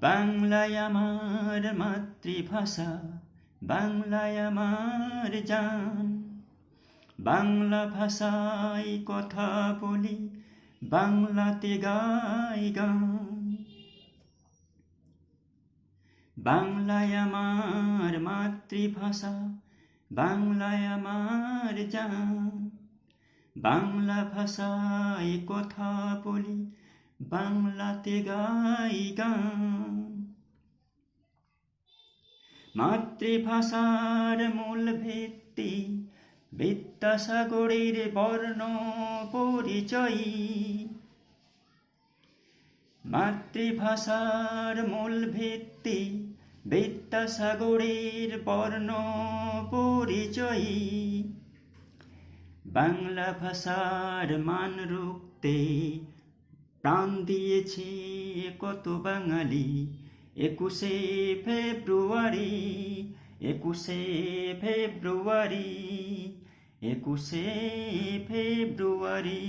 বাংলায় আমার মাতৃভাষা, বাংলায় আমার জান। বাংলা ভাষায় কথা বলি, বাংলাতে গাই গান। বাংলায় আমার মাতৃভাষা, বাংলায় আমার জান। বাংলা ভাষায় কথা বলি, বাংলাতে গাই গান। মাতৃভাষার মূল ভিত্তি বিদ্যাসাগরের বর্ণ পরিচয়ী। মাতৃভাষার মূল ভিত্তি বিদ্যাসাগরের বর্ণ পরিচয়ী। বাংলা ভাষার মান রুখতে প্রাণ দিয়েছে কত বাঙালি। একুশে ফেব্রুয়ারি একুশে ফেব্রুয়ারি একুশে ফেব্রুয়ারি।